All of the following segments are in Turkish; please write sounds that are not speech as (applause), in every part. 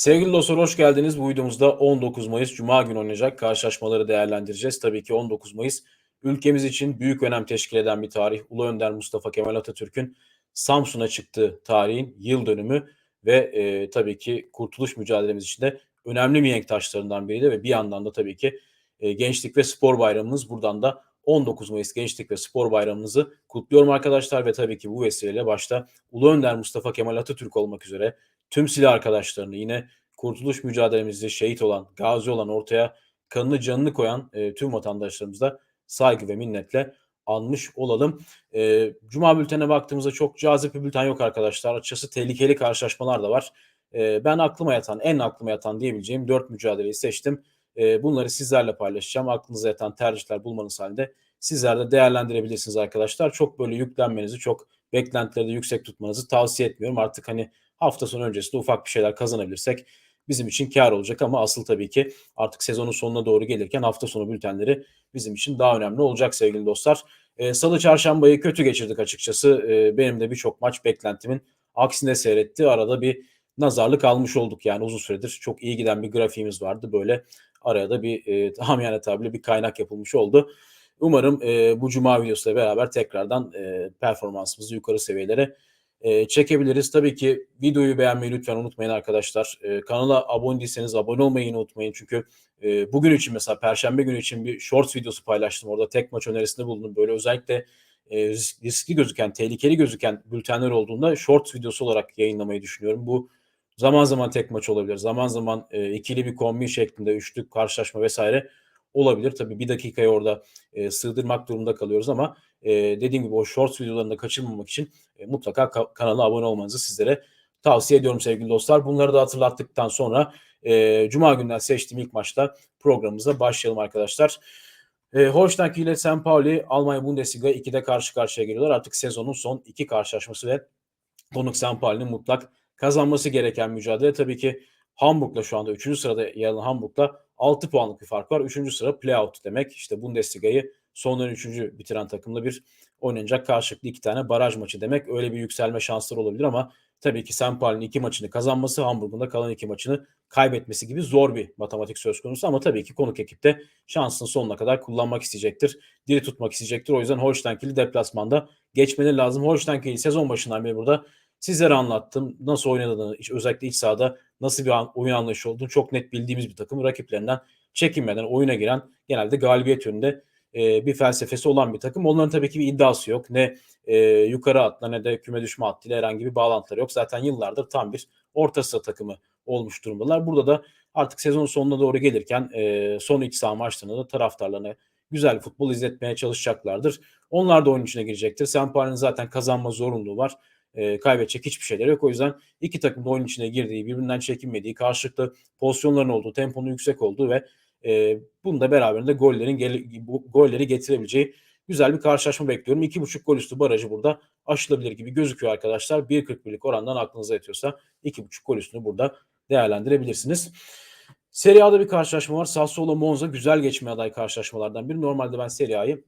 Sevgili dostlar hoş geldiniz. Bu videomuzda 19 Mayıs Cuma günü oynayacak karşılaşmaları değerlendireceğiz. Tabii ki 19 Mayıs ülkemiz için büyük önem teşkil eden bir tarih. Ulu Önder Mustafa Kemal Atatürk'ün Samsun'a çıktığı tarihin yıl dönümü ve e, tabii ki kurtuluş mücadelemiz için de önemli mihenk taşlarından biriydi ve bir yandan da tabii ki e, Gençlik ve Spor Bayramımız buradan da 19 Mayıs Gençlik ve Spor Bayramımızı kutluyorum arkadaşlar ve tabii ki bu vesileyle başta Ulu Önder Mustafa Kemal Atatürk olmak üzere tüm silah arkadaşlarını yine kurtuluş mücadelemizde şehit olan, gazi olan, ortaya kanını canını koyan e, tüm vatandaşlarımıza saygı ve minnetle anmış olalım. E, Cuma bültene baktığımızda çok cazip bir bülten yok arkadaşlar. Açıkçası tehlikeli karşılaşmalar da var. E, ben aklıma yatan, en aklıma yatan diyebileceğim dört mücadeleyi seçtim. E, bunları sizlerle paylaşacağım. Aklınıza yatan tercihler bulmanız halinde sizler de değerlendirebilirsiniz arkadaşlar. Çok böyle yüklenmenizi, çok beklentileri de yüksek tutmanızı tavsiye etmiyorum. Artık hani hafta sonu öncesinde ufak bir şeyler kazanabilirsek bizim için kar olacak ama asıl tabii ki artık sezonun sonuna doğru gelirken hafta sonu bültenleri bizim için daha önemli olacak sevgili dostlar. E, Salı çarşambayı kötü geçirdik açıkçası. E, benim de birçok maç beklentimin aksine seyretti. Arada bir nazarlık almış olduk yani uzun süredir çok iyi giden bir grafiğimiz vardı. Böyle araya da bir e, (laughs) hamiyane tabirle bir kaynak yapılmış oldu. Umarım e, bu cuma videosuyla beraber tekrardan e, performansımızı yukarı seviyelere e, çekebiliriz. Tabii ki videoyu beğenmeyi lütfen unutmayın arkadaşlar. E, kanala abone değilseniz abone olmayı unutmayın. Çünkü e, bugün için mesela Perşembe günü için bir shorts videosu paylaştım. Orada tek maç önerisinde bulundum. Böyle özellikle e, riskli gözüken, tehlikeli gözüken bültenler olduğunda shorts videosu olarak yayınlamayı düşünüyorum. Bu zaman zaman tek maç olabilir. Zaman zaman e, ikili bir kombi şeklinde üçlük karşılaşma vesaire olabilir. Tabii bir dakikayı orada e, sığdırmak durumunda kalıyoruz ama e, dediğim gibi o shorts videolarında kaçırmamak için e, mutlaka ka- kanala abone olmanızı sizlere tavsiye ediyorum sevgili dostlar. Bunları da hatırlattıktan sonra e, Cuma günden seçtiğim ilk maçta programımıza başlayalım arkadaşlar. E, Holstein ile St. Pauli Almanya Bundesliga 2'de karşı karşıya geliyorlar. Artık sezonun son iki karşılaşması ve konuk St. Pauli'nin mutlak kazanması gereken mücadele. Tabii ki Hamburg'la şu anda 3. sırada yer alan Hamburg'la 6 puanlık bir fark var. 3. sıra playout demek. İşte Bundesliga'yı sondan 3. bitiren takımla bir oynanacak karşılıklı iki tane baraj maçı demek. Öyle bir yükselme şansları olabilir ama tabii ki St. Pauli'nin iki maçını kazanması, Hamburg'un da kalan iki maçını kaybetmesi gibi zor bir matematik söz konusu ama tabii ki konuk ekipte şansını sonuna kadar kullanmak isteyecektir. Diri tutmak isteyecektir. O yüzden Holsteinkiel'i deplasmanda geçmeleri lazım. Holsteinkiel'i sezon başından beri burada sizlere anlattım. Nasıl oynadığını, özellikle iç sahada nasıl bir oyun anlayışı olduğunu çok net bildiğimiz bir takım. Rakiplerinden çekinmeden oyuna giren genelde galibiyet yönünde e, bir felsefesi olan bir takım. Onların tabii ki bir iddiası yok. Ne e, yukarı atla ne de küme düşme hattıyla herhangi bir bağlantıları yok. Zaten yıllardır tam bir orta sıra takımı olmuş durumdalar. Burada da artık sezon sonuna doğru gelirken e, son iç saha maçlarında da taraftarlarına güzel futbol izletmeye çalışacaklardır. Onlar da oyun içine girecektir. Sampaoli'nin zaten kazanma zorunluluğu var. E, kaybedecek hiçbir şeyleri yok. O yüzden iki takım da oyun içine girdiği, birbirinden çekinmediği, karşılıklı pozisyonların olduğu, temponun yüksek olduğu ve e, bunu da beraberinde gollerin golleri getirebileceği güzel bir karşılaşma bekliyorum. 2.5 gol üstü barajı burada aşılabilir gibi gözüküyor arkadaşlar. 1.41'lik orandan aklınıza yatıyorsa 2.5 gol üstünü burada değerlendirebilirsiniz. Serie A'da bir karşılaşma var. Sassuolo Monza güzel geçmeye aday karşılaşmalardan biri. Normalde ben Serie A'yı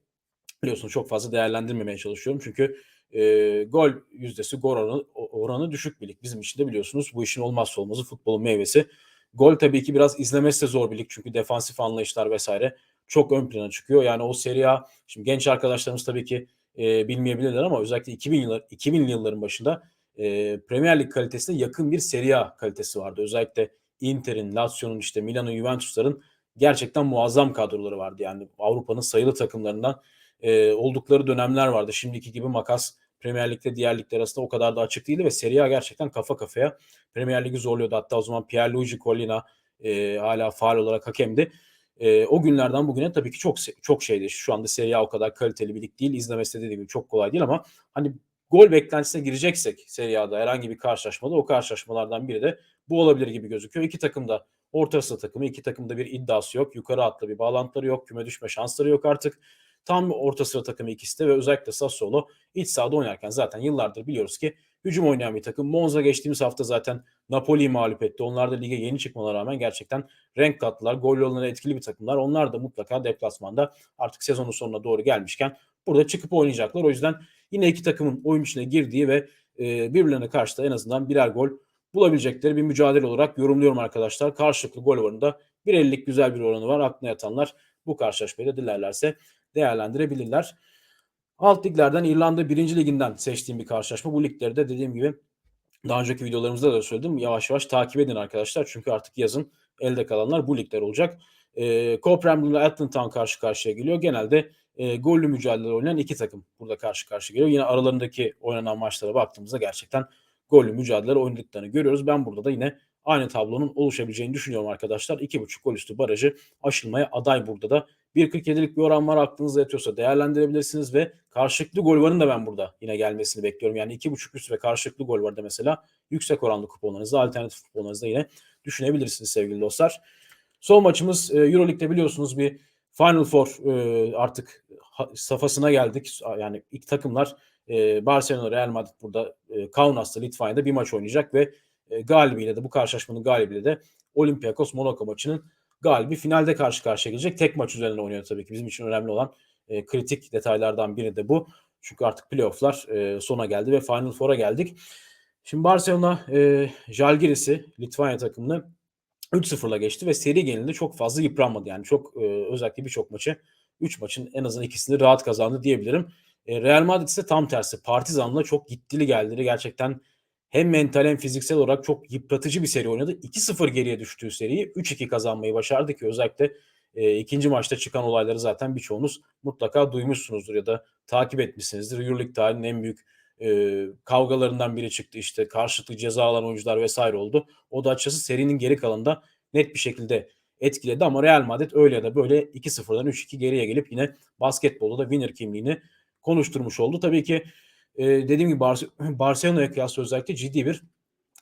biliyorsunuz çok fazla değerlendirmemeye çalışıyorum. Çünkü e, gol yüzdesi, gol oranı, oranı düşük bir lig. Bizim için de biliyorsunuz bu işin olmazsa olmazı futbolun meyvesi. Gol tabii ki biraz izlemesi de zor bir lig. Çünkü defansif anlayışlar vesaire çok ön plana çıkıyor. Yani o Serie A, şimdi genç arkadaşlarımız tabii ki e, bilmeyebilirler ama özellikle 2000 yıllar 2000'li yılların başında e, Premier Lig kalitesine yakın bir Serie A kalitesi vardı. Özellikle Inter'in, Lazio'nun işte Milan'ın, Juventus'ların gerçekten muazzam kadroları vardı. Yani Avrupa'nın sayılı takımlarından e, oldukları dönemler vardı. Şimdiki gibi makas Premier Lig'de diğer ligler arasında o kadar da açık değildi ve Serie A gerçekten kafa kafaya Premier Lig'i zorluyordu. Hatta o zaman Pierluigi Collina e, hala faal olarak hakemdi. E, o günlerden bugüne tabii ki çok çok şeydi. Şu anda Serie A o kadar kaliteli bir lig değil. İzlemesi de dediğim gibi çok kolay değil ama hani gol beklentisine gireceksek Serie A'da herhangi bir karşılaşmada o karşılaşmalardan biri de bu olabilir gibi gözüküyor. İki takım da orta sıra takımı. iki takımda bir iddiası yok. Yukarı atla bir bağlantıları yok. Küme düşme şansları yok artık. Tam orta sıra takımı ikisi de ve özellikle Sassuolo iç sahada oynarken zaten yıllardır biliyoruz ki hücum oynayan bir takım. Monza geçtiğimiz hafta zaten Napoli'yi mağlup etti. Onlar da lige yeni çıkmalarına rağmen gerçekten renk kattılar. Gol yollarına etkili bir takımlar. Onlar da mutlaka deplasmanda artık sezonun sonuna doğru gelmişken burada çıkıp oynayacaklar. O yüzden yine iki takımın oyun içine girdiği ve e, birbirlerine karşı da en azından birer gol bulabilecekleri bir mücadele olarak yorumluyorum arkadaşlar. Karşılıklı gol oranında 1.50'lik güzel bir oranı var. Aklına yatanlar bu karşılaşmayı da dilerlerse değerlendirebilirler. Alt liglerden İrlanda 1. liginden seçtiğim bir karşılaşma. Bu ligleri de dediğim gibi daha önceki videolarımızda da söyledim. Yavaş yavaş takip edin arkadaşlar. Çünkü artık yazın elde kalanlar bu ligler olacak. E, Coprem ile Atlanta karşı karşıya geliyor. Genelde e, gollü mücadele oynayan iki takım burada karşı karşıya geliyor. Yine aralarındaki oynanan maçlara baktığımızda gerçekten gollü mücadeleler oynadıklarını görüyoruz. Ben burada da yine aynı tablonun oluşabileceğini düşünüyorum arkadaşlar. 2.5 gol üstü barajı aşılmaya aday burada da. 1.47'lik bir oran var aklınızda yatıyorsa değerlendirebilirsiniz ve karşılıklı gol varın da ben burada yine gelmesini bekliyorum. Yani 2.5 üst ve karşılıklı gol var da mesela yüksek oranlı kuponlarınızda alternatif kuponlarınızda yine düşünebilirsiniz sevgili dostlar. Son maçımız e, Euroleague'de biliyorsunuz bir Final Four e, artık safhasına geldik. Yani ilk takımlar e, Barcelona, Real Madrid burada Kaunas'ta Litvanya'da bir maç oynayacak ve galibiyle de bu karşılaşmanın galibiyle de Olympiakos Monaco maçının galibi finalde karşı karşıya gelecek. Tek maç üzerinde oynuyor tabii ki. Bizim için önemli olan e, kritik detaylardan biri de bu. Çünkü artık playofflar e, sona geldi ve Final Four'a geldik. Şimdi Barcelona e, Jalgiris'i Litvanya takımını 3-0'la geçti ve seri genelinde çok fazla yıpranmadı. Yani çok e, özellikle birçok maçı 3 maçın en azından ikisini rahat kazandı diyebilirim. E, Real Madrid ise tam tersi. Partizan'la çok gittili geldi. Gerçekten hem mental hem fiziksel olarak çok yıpratıcı bir seri oynadı. 2-0 geriye düştüğü seriyi 3-2 kazanmayı başardı ki özellikle e, ikinci maçta çıkan olayları zaten birçoğunuz mutlaka duymuşsunuzdur ya da takip etmişsinizdir. Euroleague tarihinin en büyük e, kavgalarından biri çıktı işte karşılıklı ceza alan oyuncular vesaire oldu. O da açıkçası serinin geri kalanında net bir şekilde etkiledi ama Real Madrid öyle ya da böyle 2-0'dan 3-2 geriye gelip yine basketbolda da winner kimliğini konuşturmuş oldu. Tabii ki e, dediğim gibi Bar (clears throat) Barcelona'ya kıyasla özellikle ciddi bir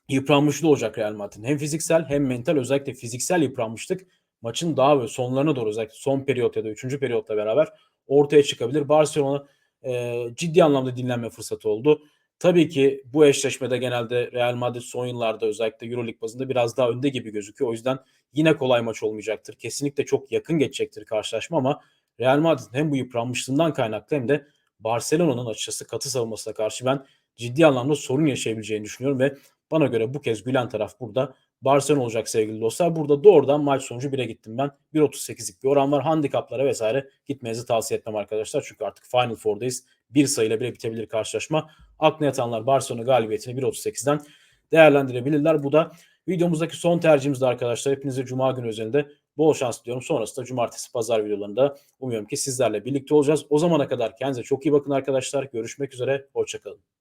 yıpranmışlığı olacak Real Madrid'in. Hem fiziksel hem mental özellikle fiziksel yıpranmışlık maçın daha ve sonlarına doğru özellikle son periyot ya da üçüncü periyotla beraber ortaya çıkabilir. Barcelona e, ciddi anlamda dinlenme fırsatı oldu. Tabii ki bu eşleşmede genelde Real Madrid son yıllarda özellikle Euroleague bazında biraz daha önde gibi gözüküyor. O yüzden yine kolay maç olmayacaktır. Kesinlikle çok yakın geçecektir karşılaşma ama Real Madrid hem bu yıpranmışlığından kaynaklı hem de Barcelona'nın açıkçası katı savunmasına karşı ben ciddi anlamda sorun yaşayabileceğini düşünüyorum ve bana göre bu kez gülen taraf burada Barcelona olacak sevgili dostlar. Burada doğrudan maç sonucu 1'e gittim ben. 1.38'lik bir oran var. Handikaplara vesaire gitmenizi tavsiye etmem arkadaşlar. Çünkü artık Final Four'dayız. Bir sayıyla bile bitebilir karşılaşma. Aklına yatanlar Barcelona galibiyetini 1.38'den değerlendirebilirler. Bu da videomuzdaki son tercihimizdi arkadaşlar. Hepinize Cuma günü özelinde bol şans diliyorum. Sonrasında cumartesi pazar videolarında umuyorum ki sizlerle birlikte olacağız. O zamana kadar kendinize çok iyi bakın arkadaşlar. Görüşmek üzere. Hoşçakalın.